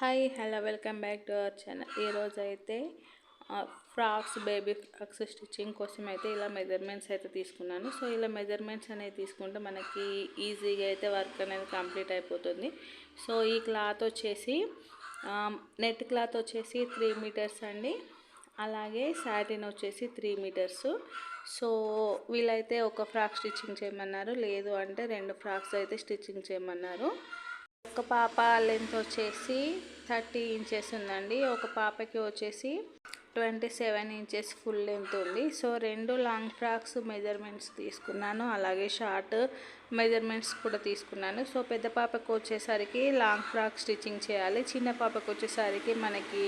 Hi hello welcome back to our channel ఈరోజు అయితే frocks baby frocks stitching కోసం అయితే ఇలా మెజర్మెంట్స్ అయితే తీసుకున్నాను. సో ఇలా మెజర్మెంట్స్ అనేవి తీసుకుంటే మనకి ఈజీగా అయితే వర్క్ అనేది కంప్లీట్ అయిపోతుంది. సో ఈ క్లాత్ వచ్చేసి నెట్ క్లాత్ వచ్చేసి త్రీ మీటర్స్ అండి. అలాగే శాటిన్ వచ్చేసి త్రీ మీటర్స్. సో వీళ్ళైతే ఒక ఫ్రాక్ స్టిచ్చింగ్ చేయమన్నారు. లేదు అంటే రెండు ఫ్రాక్స్ అయితే స్టిచ్చింగ్ చేయమన్నారు. ఒక పాప లెంత్ వచ్చేసి థర్టీ ఇంచెస్ ఉందండి. ఒక పాపకి వచ్చేసి twenty seven inches full length ఉంది. సో రెండు లాంగ్ ఫ్రాక్స్ మెజర్మెంట్స్ తీసుకున్నాను. అలాగే షార్ట్ మెజర్మెంట్స్ కూడా తీసుకున్నాను. సో పెద్ద పాపకు వచ్చేసరికి లాంగ్ ఫ్రాక్ స్టిచ్చింగ్ చేయాలి. చిన్న పాపకు వచ్చేసరికి మనకి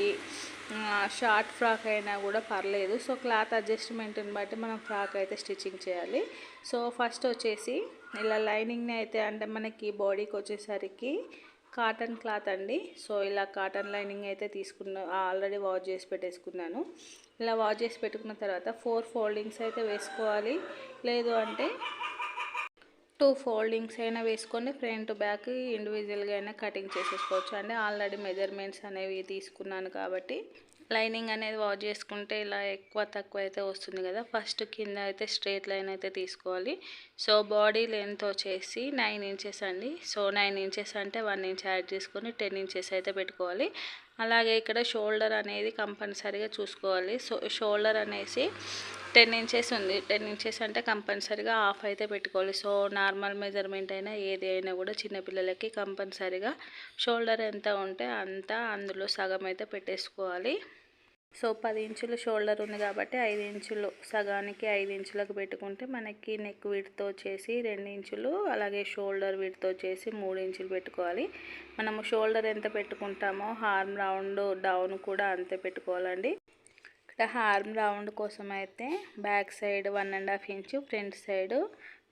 షార్ట్ ఫ్రాక్ అయినా కూడా పర్లేదు. సో క్లాత్ అడ్జస్ట్మెంట్ని బట్టి మనం ఫ్రాక్ అయితే స్టిచ్చింగ్ చేయాలి. సో ఫస్ట్ వచ్చేసి ఇలా లైనింగ్ని అయితే అంటే మనకి బాడీకి వచ్చేసరికి కాటన్ క్లాత్ అండి. సో ఇలా కాటన్ లైనింగ్ అయితే తీసుకున్న ఆల్రెడీ వాష్ చేసి పెట్టేసుకున్నాను. ఇలా వాష్ చేసి పెట్టుకున్న తర్వాత ఫోర్ ఫోల్డింగ్స్ అయితే వేసుకోవాలి. లేదు అంటే టూ ఫోల్డింగ్స్ అయినా వేసుకొని ఫ్రంట్ బ్యాక్ ఇండివిజువల్గా అయినా కటింగ్ చేసేసుకోవచ్చు. అండి ఆల్రెడీ మెజర్మెంట్స్ అనేవి తీసుకున్నాను కాబట్టి లైనింగ్ అనేది వాష్ చేసుకుంటే ఇలా ఎక్కువ తక్కువ అయితే వస్తుంది కదా. ఫస్ట్ కింద అయితే స్ట్రేట్ లైన్ అయితే తీసుకోవాలి. సో బాడీ లెంత్ వచ్చేసి నైన్ ఇంచెస్ అండి. సో నైన్ ఇంచెస్ అంటే వన్ ఇంచ్ యాడ్ చేసుకొని టెన్ ఇంచెస్ అయితే పెట్టుకోవాలి. అలాగే ఇక్కడ షోల్డర్ అనేది కంపల్సరీగా చూసుకోవాలి. సో షోల్డర్ అనేసి టెన్ ఇంచెస్ ఉంది. టెన్ ఇంచెస్ అంటే కంపల్సరీగా హాఫ్ అయితే పెట్టుకోవాలి. సో నార్మల్ మెజర్మెంట్ అయినా ఏది అయినా కూడా చిన్నపిల్లలకి కంపల్సరీగా షోల్డర్ ఎంత ఉంటే అంత అందులో సగం అయితే పెట్టేసుకోవాలి. సో పది ఇంచులు షోల్డర్ ఉంది కాబట్టి ఐదు ఇంచులు సగానికి ఐదు ఇంచులకు పెట్టుకుంటే మనకి నెక్ విడ్తో వచ్చేసి రెండు ఇంచులు అలాగే షోల్డర్ విడ్తో వచ్చేసి మూడు ఇంచులు పెట్టుకోవాలి. మనము షోల్డర్ ఎంత పెట్టుకుంటామో హార్మ్ రౌండ్ డౌన్ కూడా అంతే పెట్టుకోవాలండి. ఇక్కడ హార్మ్ రౌండ్ కోసం అయితే back side one and half inch front side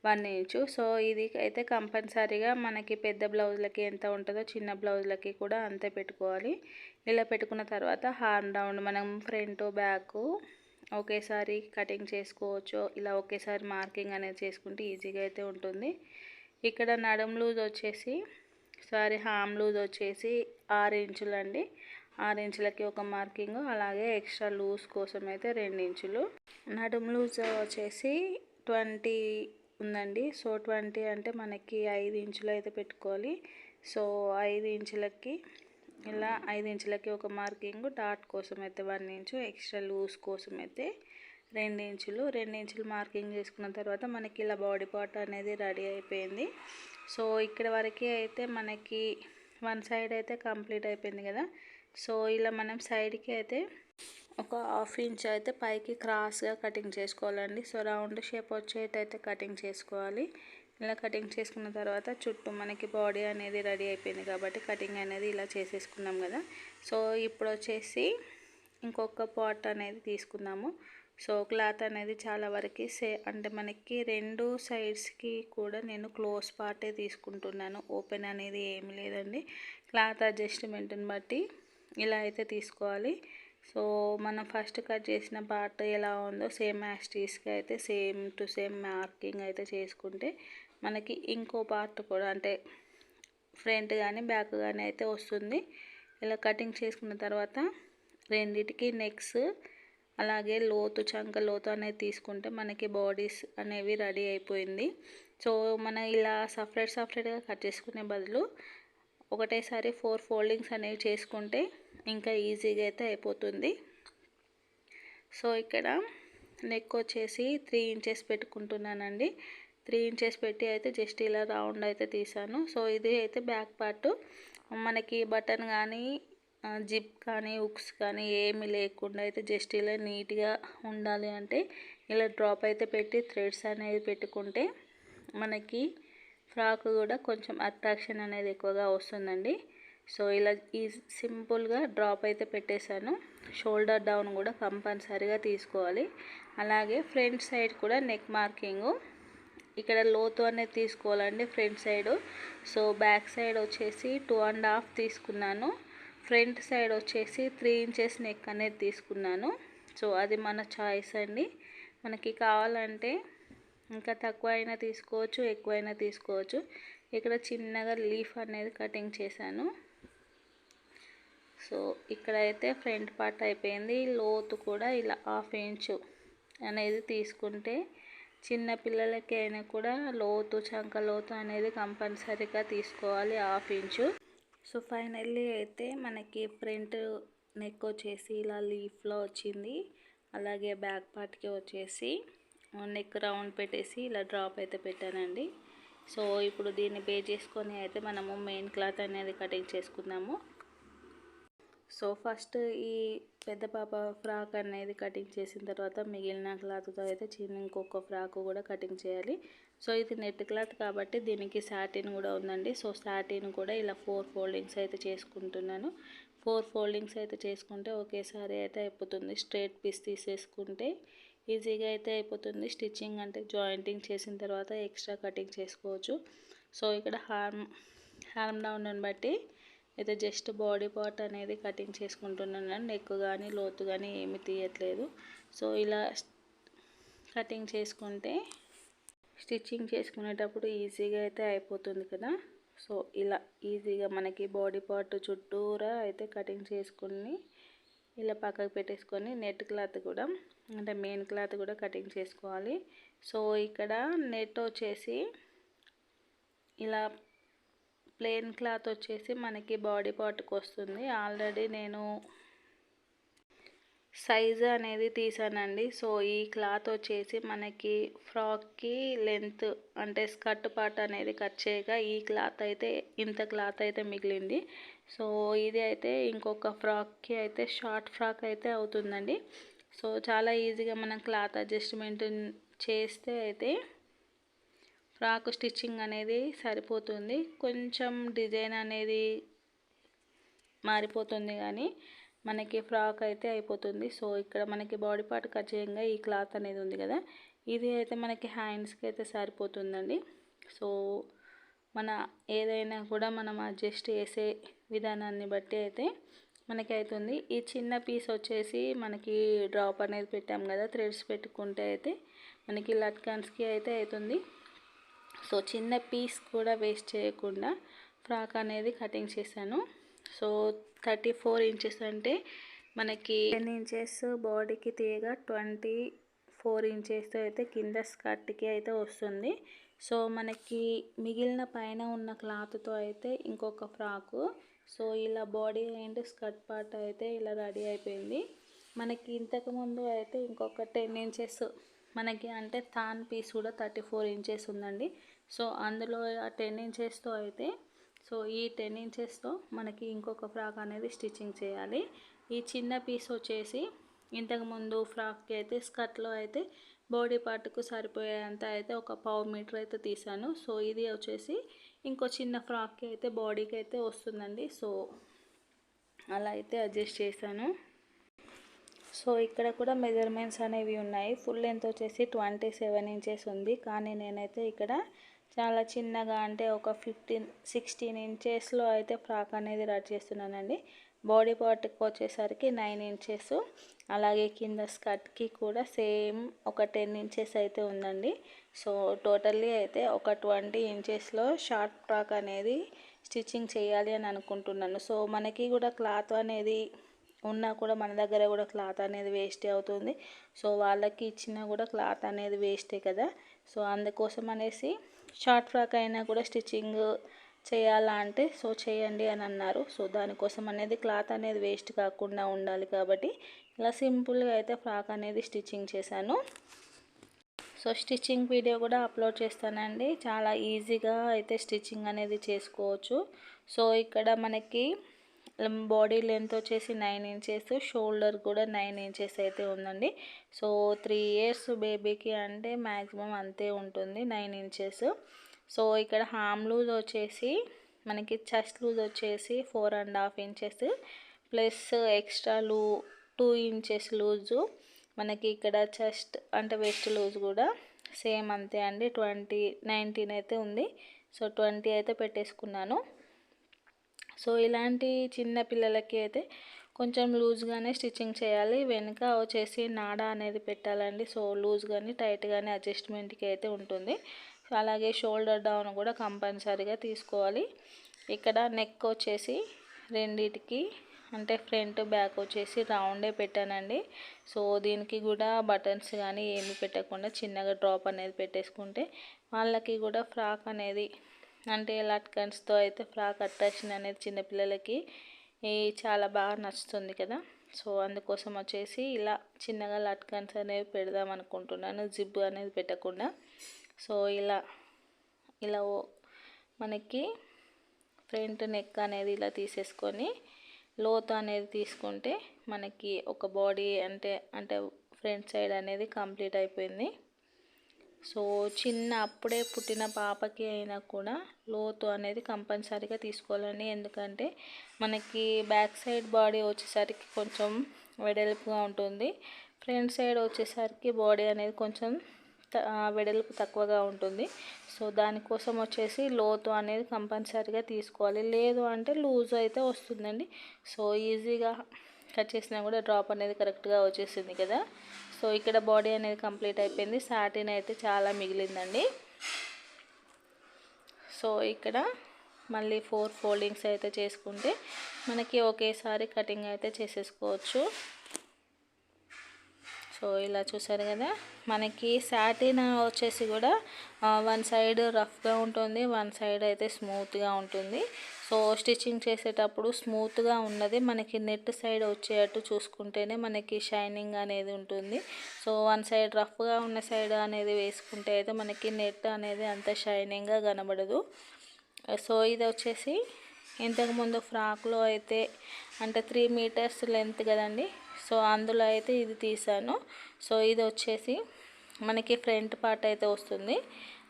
one inch so ఇది అయితే కంపల్సరీగా మనకి పెద్ద బ్లౌజ్లకి ఎంత ఉంటుందో చిన్న బ్లౌజ్లకి కూడా అంతే పెట్టుకోవాలి. ఇలా పెట్టుకున్న తర్వాత హార్మ్ రౌండ్ మనం ఫ్రంట్ బ్యాక్ ఒకేసారి కటింగ్ చేసుకోవచ్చు. ఇలా ఒకేసారి మార్కింగ్ అనేది చేసుకుంటే ఈజీగా అయితే ఉంటుంది. ఇక్కడ నడుం లూజ్ వచ్చేసి సారీ హామ్ లూజ్ వచ్చేసి ఆరు ఇంచులు అండి ఆరు ఇంచులకి ఒక మార్కింగ్ అలాగే ఎక్స్ట్రా లూజ్ కోసం అయితే రెండు ఇంచులు. నడుం లూజ్ వచ్చేసి ట్వంటీ ఉందండి. సో ట్వంటీ అంటే మనకి ఐదు ఇంచులు అయితే పెట్టుకోవాలి. సో ఐదు ఇంచులకి ఇలా ఐదు ఇంచులకి ఒక మార్కింగ్ డాట్ కోసం అయితే వన్ ఇంచు ఎక్స్ట్రా లూజ్ కోసం అయితే రెండు ఇంచులు. రెండు ఇంచులు మార్కింగ్ చేసుకున్న తర్వాత మనకి ఇలా బాడీ పార్ట్ అనేది రెడీ అయిపోయింది. సో ఇక్కడ వరకే అయితే మనకి వన్ సైడ్ అయితే కంప్లీట్ అయిపోయింది కదా. సో ఇలా మనం సైడ్కి అయితే ఒక హాఫ్ ఇంచ్ అయితే పైకి క్రాస్గా కటింగ్ చేసుకోవాలండి. సో రౌండ్ షేప్ వచ్చేటైతే కటింగ్ చేసుకోవాలి. ఇలా కటింగ్ చేసుకున్న తర్వాత చుట్టూ మనకి బాడీ అనేది రెడీ అయిపోయింది కాబట్టి కటింగ్ అనేది ఇలా చేసేసుకున్నాం కదా. సో ఇప్పుడు వచ్చేసి ఇంకొక పాట్ అనేది తీసుకున్నాము సో క్లాత్ అనేది చాలా వరకు సే అంటే మనకి రెండు సైడ్స్కి కూడా నేను క్లోజ్ పార్టే తీసుకుంటున్నాను. ఓపెన్ అనేది ఏమి లేదండి. క్లాత్ అడ్జస్ట్మెంట్ని బట్టి ఇలా అయితే తీసుకోవాలి. సో మనం ఫస్ట్ కట్ చేసిన పార్ట్ ఎలా ఉందో సేమ్ యాస్టీస్కి అయితే సేమ్ టు సేమ్ మార్కింగ్ అయితే చేసుకుంటే మనకి ఇంకో పార్ట్ కూడా అంటే ఫ్రంట్ కానీ బ్యాక్ కానీ అయితే వస్తుంది. ఇలా కటింగ్ చేసుకున్న తర్వాత రెండిటికి నెక్స్ అలాగే లోతు చంక లోతు అనేది తీసుకుంటే మనకి బాడీస్ అనేవి రెడీ అయిపోయింది. సో మనం ఇలా సపరేట్ సపరేట్గా కట్ చేసుకునే బదులు ఒకటేసారి ఫోర్ ఫోల్డింగ్స్ అనేవి చేసుకుంటే ఇంకా ఈజీగా అయితే అయిపోతుంది. సో ఇక్కడ నెక్ వచ్చేసి త్రీ ఇంచెస్ పెట్టుకుంటున్నానండి. త్రీ ఇంచెస్ పెట్టి అయితే జస్ట్ ఇలా రౌండ్ అయితే తీసాను. సో ఇది అయితే బ్యాక్ పార్ట్. మనకి బటన్ కానీ జిప్ కానీ హుక్స్ కానీ ఏమి లేకుండా అయితే జస్ట్ ఇలా నీట్గా ఉండాలి అంటే ఇలా డ్రాప్ అయితే పెట్టి థ్రెడ్స్ అనేది పెట్టుకుంటే మనకి ఫ్రాక్ కూడా కొంచెం అట్రాక్షన్ అనేది ఎక్కువగా వస్తుందండి. సో ఇలా ఈ సింపుల్గా డ్రాప్ అయితే పెట్టేశాను. షోల్డర్ డౌన్ కూడా కంపల్సరీగా తీసుకోవాలి. అలాగే ఫ్రంట్ సైడ్ కూడా నెక్ మార్కింగు. ఇక్కడ లోతు అనేది తీసుకోవాలండి front side. So back side వచ్చేసి టూ అండ్ హాఫ్ తీసుకున్నాను. ఫ్రంట్ సైడ్ వచ్చేసి త్రీ ఇంచెస్ నెక్ అనేది తీసుకున్నాను. సో అది మన చాయిస్ అండి. మనకి కావాలంటే ఇంకా తక్కువ అయినా తీసుకోవచ్చు ఎక్కువైనా తీసుకోవచ్చు. ఇక్కడ చిన్నగా లీఫ్ అనేది కటింగ్ చేశాను. సో ఇక్కడైతే ఫ్రంట్ పార్ట్ అయిపోయింది. లోతు కూడా ఇలా హాఫ్ ఇంచు అనేది తీసుకుంటే చిన్న అయినా కూడా లోతు చంక లోతు అనేది కంపల్సరీగా తీసుకోవాలి హాఫ్ ఇంచు. సో ఫైనల్లీ అయితే మనకి ప్రింట్ నెక్ వచ్చేసి ఇలా లీఫ్లో వచ్చింది. అలాగే బ్యాక్ పార్ట్కి వచ్చేసి నెక్ రౌండ్ పెట్టేసి ఇలా డ్రాప్ అయితే పెట్టానండి. సో ఇప్పుడు దీన్ని బే చేసుకొని అయితే మనము మెయిన్ క్లాత్ అనేది కటింగ్ చేసుకుందాము. సో ఫస్ట్ ఈ పెద్ద పాప ఫ్రాక్ అనేది కటింగ్ చేసిన తర్వాత మిగిలిన క్లాత్తో అయితే చిన్న ఇంకొక ఫ్రాక్ కూడా కటింగ్ చేయాలి. సో ఇది నెట్ క్లాత్ కాబట్టి దీనికి సాటిన్ కూడా ఉందండి. సో సాటిన్ కూడా ఇలా ఫోర్ ఫోల్డింగ్స్ అయితే చేసుకుంటున్నాను. ఫోర్ ఫోల్డింగ్స్ అయితే చేసుకుంటే ఒకేసారి అయితే అయిపోతుంది. స్ట్రేట్ పీస్ తీసేసుకుంటే ఈజీగా అయితే అయిపోతుంది. స్టిచ్చింగ్ అంటే జాయింటింగ్ చేసిన తర్వాత ఎక్స్ట్రా కటింగ్ చేసుకోవచ్చు. సో ఇక్కడ హార్మ్ హార్మ్ డౌన్ బట్టి అయితే జస్ట్ బాడీ పార్ట్ అనేది కటింగ్ చేసుకుంటున్నాను. నెక్ కానీ లోతు కానీ ఏమి తీయట్లేదు. సో ఇలా కటింగ్ చేసుకుంటే స్టిచ్చింగ్ చేసుకునేటప్పుడు ఈజీగా అయితే అయిపోతుంది కదా. సో ఇలా ఈజీగా మనకి బాడీ పార్ట్ చుట్టూరా అయితే కటింగ్ చేసుకుని ఇలా పక్కకు పెట్టేసుకొని నెట్ క్లాత్ కూడా అంటే మెయిన్ క్లాత్ కూడా కటింగ్ చేసుకోవాలి. సో ఇక్కడ నెట్ వచ్చేసి ఇలా ప్లెయిన్ క్లాత్ వచ్చేసి మనకి బాడీ పార్ట్కి వస్తుంది. ఆల్రెడీ నేను సైజు అనేది తీసానండి. సో ఈ క్లాత్ వచ్చేసి మనకి ఫ్రాక్కి లెంత్ అంటే స్కర్ట్ పార్ట్ అనేది కట్ చేయగా ఈ క్లాత్ అయితే ఇంత క్లాత్ అయితే మిగిలింది. సో ఇది అయితే ఇంకొక ఫ్రాక్కి అయితే షార్ట్ ఫ్రాక్ అయితే అవుతుందండి. సో చాలా ఈజీగా మనం క్లాత్ అడ్జస్ట్మెంట్ చేస్తే అయితే ఫ్రాక్ స్టిచ్చింగ్ అనేది సరిపోతుంది. కొంచెం డిజైన్ అనేది మారిపోతుంది కానీ మనకి ఫ్రాక్ అయితే అయిపోతుంది. సో ఇక్కడ మనకి బాడీ పార్ట్ ఖచ్చితంగా ఈ క్లాత్ అనేది ఉంది కదా. ఇది అయితే మనకి హ్యాండ్స్కి అయితే సరిపోతుందండి. సో మన ఏదైనా కూడా మనం అడ్జస్ట్ చేసే విధానాన్ని బట్టి అయితే మనకి అవుతుంది ఈ చిన్న పీస్ వచ్చేసి మనకి డ్రాప్ అనేది పెట్టాం కదా థ్రెడ్స్ పెట్టుకుంటే అయితే మనకి లట్కన్స్కి అయితే అవుతుంది సో చిన్న పీస్ కూడా వేస్ట్ చేయకుండా ఫ్రాక్ అనేది కటింగ్ చేశాను. సో థర్టీ ఫోర్ ఇంచెస్ అంటే మనకి టెన్ ఇంచెస్ బాడీకి తీయగా ట్వంటీ ఫోర్ ఇంచెస్ అయితే కింద స్కర్ట్కి అయితే వస్తుంది. సో మనకి మిగిలిన పైన ఉన్న క్లాత్తో అయితే ఇంకొక ఫ్రాకు. సో ఇలా బాడీ అండ్ స్కర్ట్ పార్ట్ అయితే ఇలా రెడీ అయిపోయింది. మనకి ఇంతకుముందు అయితే ఇంకొక టెన్ ఇంచెస్ మనకి అంటే థాన్ పీస్ కూడా థర్టీ ఫోర్ ఇంచెస్ ఉందండి. సో అందులో ఆ టెన్ ఇంచెస్తో అయితే సో ఈ టెన్ ఇంచెస్తో మనకి ఇంకొక ఫ్రాక్ అనేది స్టిచ్చింగ్ చేయాలి. ఈ చిన్న పీస్ వచ్చేసి ఇంతకుముందు ఫ్రాక్కి అయితే స్కర్ట్లో అయితే బాడీ పార్ట్కు సరిపోయేంత అయితే ఒక పావు మీటర్ అయితే తీసాను. సో ఇది వచ్చేసి ఇంకో చిన్న ఫ్రాక్కి అయితే బాడీకి అయితే వస్తుందండి. సో అలా అయితే అడ్జస్ట్ చేశాను. సో ఇక్కడ కూడా మెజర్మెంట్స్ అనేవి ఉన్నాయి. ఫుల్ లెంత్ వచ్చేసి ట్వంటీ సెవెన్ ఇంచెస్ ఉంది. కానీ నేనైతే ఇక్కడ చాలా చిన్నగా అంటే ఒక ఫిఫ్టీన్ సిక్స్టీన్ ఇంచెస్లో అయితే ఫ్రాక్ అనేది రెడీ చేస్తున్నానండి. బాడీ పార్ట్కి వచ్చేసరికి నైన్ ఇంచెస్ అలాగే కింద స్కర్ట్కి కూడా సేమ్ ఒక టెన్ ఇంచెస్ అయితే ఉందండి. సో టోటల్లీ అయితే ఒక ట్వంటీ ఇంచెస్లో షార్ట్ ఫ్రాక్ అనేది స్టిచ్చింగ్ చేయాలి అని అనుకుంటున్నాను. సో మనకి కూడా క్లాత్ అనేది ఉన్నా కూడా మన దగ్గర కూడా క్లాత్ అనేది వేస్టే అవుతుంది. సో వాళ్ళకి ఇచ్చినా కూడా క్లాత్ అనేది వేస్టే కదా. సో అందుకోసం అనేసి షార్ట్ ఫ్రాక్ అయినా కూడా స్టిచ్చింగ్ చేయాలా అంటే సో చేయండి అని అన్నారు. సో దానికోసం అనేది క్లాత్ అనేది వేస్ట్ కాకుండా ఉండాలి కాబట్టి ఇలా సింపుల్గా అయితే ఫ్రాక్ అనేది స్టిచ్చింగ్ చేశాను. సో స్టిచ్చింగ్ వీడియో కూడా అప్లోడ్ చేస్తానండి. చాలా ఈజీగా అయితే స్టిచ్చింగ్ అనేది చేసుకోవచ్చు. సో ఇక్కడ మనకి బాడీ లెంత్ వచ్చేసి నైన్ ఇంచెస్ షోల్డర్ కూడా నైన్ ఇంచెస్ అయితే ఉందండి. సో త్రీ ఇయర్స్ బేబీకి అంటే మ్యాక్సిమం అంతే ఉంటుంది నైన్ ఇంచెస్. సో ఇక్కడ హామ్ లూజ్ వచ్చేసి మనకి చెస్ట్ లూజ్ వచ్చేసి four and half inches plus extra లూ టూ ఇంచెస్ లూజు మనకి ఇక్కడ చెస్ట్ అంటే వెస్ట్ లూజ్ కూడా సేమ్ అంతే అండి. ట్వంటీ నైన్టీన్ అయితే ఉంది. సో ట్వంటీ అయితే పెట్టేసుకున్నాను. సో ఇలాంటి చిన్న పిల్లలకి అయితే కొంచెం లూజ్గానే స్టిచ్చింగ్ చేయాలి. వెనుక వచ్చేసి నాడ అనేది పెట్టాలండి. సో లూజ్ కానీ టైట్ కానీ అడ్జస్ట్మెంట్కి అయితే ఉంటుంది. అలాగే షోల్డర్ డౌన్ కూడా కంపల్సరీగా తీసుకోవాలి. ఇక్కడ నెక్ వచ్చేసి రెండిటికి అంటే ఫ్రంట్ బ్యాక్ వచ్చేసి రౌండే పెట్టానండి. సో దీనికి కూడా బటన్స్ కానీ ఏమి పెట్టకుండా చిన్నగా డ్రాప్ అనేది పెట్టేసుకుంటే వాళ్ళకి కూడా ఫ్రాక్ అనేది అంటే లట్కన్స్తో అయితే ఫ్రాక్ అట్రాక్షన్ అనేది చిన్నపిల్లలకి చాలా బాగా నచ్చుతుంది కదా. సో అందుకోసం వచ్చేసి ఇలా చిన్నగా లట్కన్స్ అనేవి పెడదాం అనుకుంటున్నాను జిబ్ అనేది పెట్టకుండా. సో ఇలా ఇలా మనకి ఫ్రంట్ నెక్ అనేది ఇలా తీసేసుకొని లోతు అనేది తీసుకుంటే మనకి ఒక బాడీ అంటే అంటే ఫ్రంట్ సైడ్ అనేది కంప్లీట్ అయిపోయింది. సో చిన్న అప్పుడే పుట్టిన పాపకి అయినా కూడా లోతు అనేది కంపల్సరీగా తీసుకోవాలండి. ఎందుకంటే మనకి బ్యాక్ సైడ్ బాడీ వచ్చేసరికి కొంచెం వెడల్పుగా ఉంటుంది. ఫ్రంట్ సైడ్ వచ్చేసరికి బాడీ అనేది కొంచెం వెడల్పు తక్కువగా ఉంటుంది. సో దానికోసం వచ్చేసి లోతు అనేది కంపల్సరీగా తీసుకోవాలి. లేదు అంటే లూజ్ అయితే వస్తుందండి. సో ఈజీగా కట్ చేసినా కూడా డ్రాప్ అనేది కరెక్ట్గా వచ్చేసింది కదా. సో ఇక్కడ బాడీ అనేది కంప్లీట్ అయిపోయింది. సాటిన్ అయితే చాలా మిగిలిందండి. సో ఇక్కడ మళ్ళీ ఫోర్ ఫోల్డింగ్స్ అయితే చేసుకుంటే మనకి ఒకేసారి కటింగ్ అయితే చేసేసుకోవచ్చు. సో ఇలా చూసారు కదా మనకి సాటిన్ వచ్చేసి కూడా వన్ సైడ్ రఫ్గా ఉంటుంది వన్ సైడ్ అయితే స్మూత్గా ఉంటుంది. సో స్టిచ్చింగ్ చేసేటప్పుడు స్మూత్గా ఉన్నది. మనకి నెట్ సైడ్ వచ్చేటట్టు చూసుకుంటేనే మనకి షైనింగ్ అనేది ఉంటుంది. సో వన్ సైడ్ రఫ్గా ఉన్న సైడ్ అనేది వేసుకుంటే అయితే మనకి నెట్ అనేది అంత షైనింగ్గా కనబడదు. సో ఇది వచ్చేసి ఇంతకుముందు ఫ్రాక్లో అయితే అంటే త్రీ మీటర్స్ లెంత్ కదండి. సో అందులో అయితే ఇది తీసాను. సో ఇది వచ్చేసి మనకి ఫ్రంట్ పార్ట్ అయితే వస్తుంది.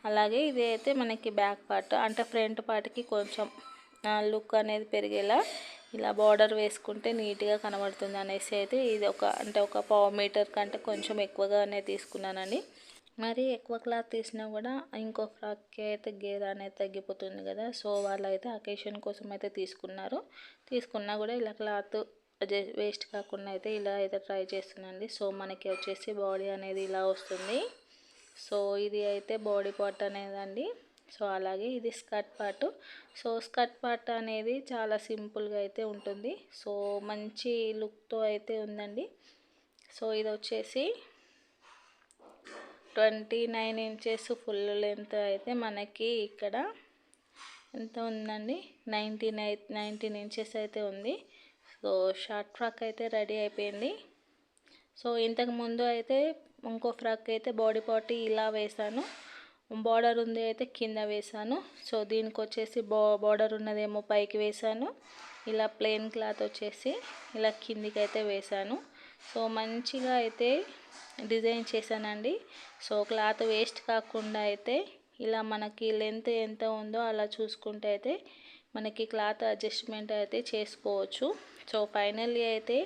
అలాగే ఇది అయితే మనకి బ్యాక్ పార్ట్. అంటే ఫ్రంట్ పార్ట్కి కొంచెం లుక్ అనేది పెరిగేలా ఇలా బార్డర్ వేసుకుంటే నీట్గా కనబడుతుంది అనేసి అయితే ఇది ఒక అంటే ఒక పావు మీటర్ కంటే కొంచెం ఎక్కువగానే తీసుకున్నానండి. మరి ఎక్కువ క్లాత్ తీసినా కూడా ఇంకో ఫ్రాక్కి అయితే గేర్ అనేది తగ్గిపోతుంది కదా. సో వాళ్ళు అయితే అకేషన్ కోసం అయితే తీసుకున్నారు. తీసుకున్నా కూడా ఇలా క్లాత్ వేస్ట్ కాకుండా అయితే ఇలా అయితే ట్రై చేస్తున్నాండి సో మనకి వచ్చేసి బాడీ అనేది ఇలా వస్తుంది. సో ఇది అయితే బాడీ పార్ట్ అనేదండి. సో అలాగే ఇది skirt part. So skirt part అనేది చాలా సింపుల్గా అయితే ఉంటుంది. సో మంచి లుక్తో అయితే ఉందండి. సో ఇది వచ్చేసి twenty nine inches full length అయితే మనకి ఇక్కడ ఎంత ఉందండి? నైన్టీన్ నైన్ నైన్టీన్ ఇంచెస్ అయితే ఉంది. సో షార్ట్ ఫ్రాక్ అయితే రెడీ అయిపోయింది. సో ఇంతకు ముందు అయితే ఇంకో ఫ్రాక్ అయితే బాడీ పార్టీ ఇలా వేసాను బార్డర్ ఉంది అయితే కింద వేసాను సో దీనికి వచ్చేసి బా బార్డర్ ఉన్నదేమో పైకి వేసాను ఇలా ప్లెయిన్ క్లాత్ వచ్చేసి ఇలా కిందికి అయితే వేసాను సో మంచిగా అయితే డిజైన్ చేశానండి. సో క్లాత్ వేస్ట్ కాకుండా అయితే ఇలా మనకి లెంత్ ఎంత ఉందో అలా చూసుకుంటే అయితే మనకి క్లాత్ అడ్జస్ట్మెంట్ అయితే చేసుకోవచ్చు. సో ఫైనల్లీ అయితే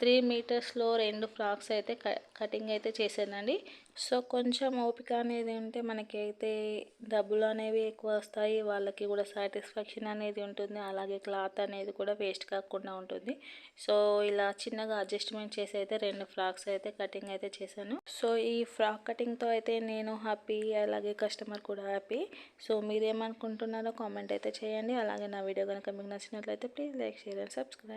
త్రీ మీటర్స్లో రెండు ఫ్రాక్స్ అయితే కటింగ్ అయితే చేశానండి. సో కొంచెం ఓపిక అనేది ఉంటే మనకి అయితే డబ్బులు అనేవి ఎక్కువ వస్తాయి. వాళ్ళకి కూడా సాటిస్ఫాక్షన్ అనేది ఉంటుంది. అలాగే క్లాత్ అనేది కూడా వేస్ట్ కాకుండా ఉంటుంది. సో ఇలా చిన్నగా అడ్జస్ట్మెంట్ చేసి అయితే రెండు ఫ్రాక్స్ అయితే కటింగ్ అయితే చేశాను. సో ఈ ఫ్రాక్ కటింగ్తో అయితే నేను హ్యాపీ అలాగే కస్టమర్ కూడా హ్యాపీ. సో మీరేమనుకుంటున్నారో కామెంట్ అయితే చేయండి. అలాగే నా వీడియో కనుక మీకు నచ్చినట్లయితే please like share and subscribe.